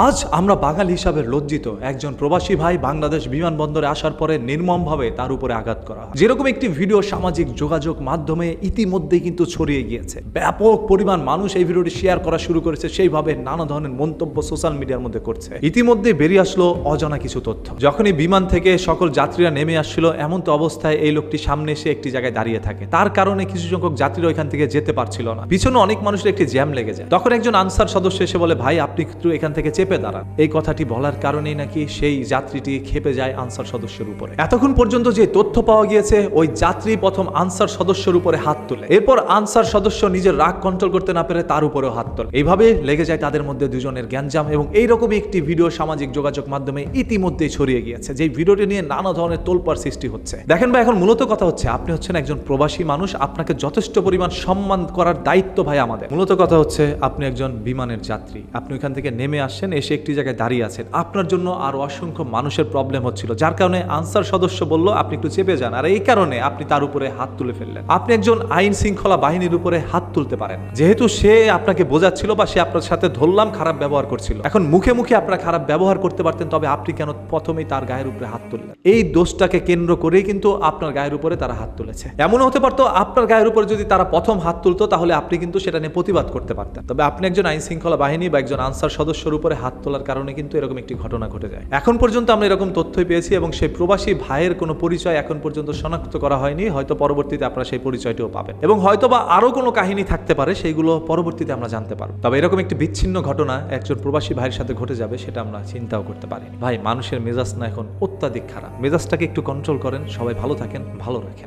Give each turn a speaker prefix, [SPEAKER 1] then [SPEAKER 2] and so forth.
[SPEAKER 1] আজ আমরা বাঙালি হিসাবে লজ্জিত। একজন প্রবাসী ভাই বাংলাদেশ বিমানবন্দরে আসার পরে নির্মমভাবে তার উপরে আঘাত করা যেরকম একটি ভিডিও সামাজিক যোগাযোগ মাধ্যমে ইতিমধ্যেই কিন্তু ছড়িয়ে গিয়েছে। ব্যাপক পরিমাণ মানুষ এই ভিডিওটি শেয়ার করা শুরু করেছে, সেইভাবে নানা ধরনের মন্তব্য সোশ্যাল মিডিয়ার মধ্যে করছে। ইতিমধ্যে বেরিয়ে আসলো অজানা কিছু তথ্য। যখনই বিমান থেকে সকল যাত্রীরা নেমে আসছিল, এমন তো অবস্থায় এই লোকটি সামনে এসে একটি জায়গায় দাঁড়িয়ে থাকে। তার কারণে কিছু সংখ্যক যাত্রীরা ওইখান থেকে যেতে পারছিল না। পিছনে অনেক মানুষের একটি জ্যাম লেগে যায়। তখন একজন আনসার সদস্য এসে বলে, ভাই, আপনি একটু এখান থেকে চেপে দাঁড়ান। এই কথাটি বলার কারণেই নাকি সেই যাত্রীটি খেপে যায় আনসার সদস্যের উপরে। এতক্ষণ পর্যন্ত যে তথ্য পাওয়া গিয়েছে, ওই যাত্রী প্রথম আনসার সদস্যের উপরে হাত তোলে। এরপর আনসার সদস্য নিজের রাগ কন্ট্রোল করতে না পেরে তার উপরেও হাত তোলে। এইভাবে লেগে যায় তাদের মধ্যে দুজনের জ্ঞানজাম এবং এইরকমই একটি ভিডিও সামাজিক যোগাযোগ মাধ্যমে ইতিমধ্যেই ছড়িয়ে গিয়েছে যে ভিডিওটি নিয়ে নানা ধরনের তোলপার সৃষ্টি হচ্ছে। দেখেন ভাই, এখন মূলত কথা হচ্ছে, আপনি হচ্ছেন একজন প্রবাসী মানুষ, আপনাকে যথেষ্ট পরিমাণ সম্মান করার দায়িত্ব ভাই আমাদের। মূলত কথা হচ্ছে, আপনি একজন বিমানের যাত্রী, আপনি ওইখান থেকে নেমে আসছেন এসে একটি জায়গায় দাঁড়িয়ে আছেন। আপনার জন্য আরও অসংখ্য মানুষের প্রবলেম হচ্ছিল। যার কারণে আনসার সদস্য বলল, আপনি একটু চেপে যান। আর এই কারণে আপনি তার উপরে হাত তুলে ফেললেন। আপনি একজন আইন শৃঙ্খলা বাহিনীর উপরে হাত তুলতে পারেন। যেহেতু সে আপনাকে বোঝাচ্ছিল বা সে আপনার সাথে ধরলাম, খারাপ ব্যবহার করছিল। এখন মুখে মুখে আপনারা খারাপ ব্যবহার করতে পারতেন, তবে আপনি কেন প্রথমেই তার গায়ের উপরে হাত তুললেন? এই দোষটাকে কেন্দ্র করেই কিন্তু আপনার গায়ের উপরে তারা হাত তুলেছে। এমন হতে পারতো, আপনার গায়ের উপরে যদি তারা প্রথম হাত তুলতো, তাহলে আপনি কিন্তু সেটা নিয়ে প্রতিবাদ করতে পারতেন। তবে আপনি একজন আইন শৃঙ্খলা বাহিনী বা একজন আনসার সদস্যর উপরে হাত তোলার কারণে কিন্তু এরকম একটি ঘটনা ঘটে যায়। এখন পর্যন্ত আমরা এরকম তথ্যই পেয়েছি এবং সেই প্রবাসী ভাইয়ের কোনো পরিচয় এখন পর্যন্ত শনাক্ত করা হয়নি, হয়তো পরবর্তীতে আপনারা সেই পরিচয়টিও পাবেন। এবং হয়তো বা আরও কোনো কাহিনী থাকতে পারে, সেইগুলো পরবর্তীতে আমরা জানতে পারব। তবে এরকম একটি বিচ্ছিন্ন ঘটনা একজন প্রবাসী ভাইয়ের সাথে ঘটে যাবে, সেটা আমরা চিন্তাও করতে পারি ভাই, মানুষের মেজাজ না এখন অত্যাধিক খারাপ। মেজাজটাকে একটু কন্ট্রোল করেন, সবাই ভালো থাকেন, ভালো রাখেন।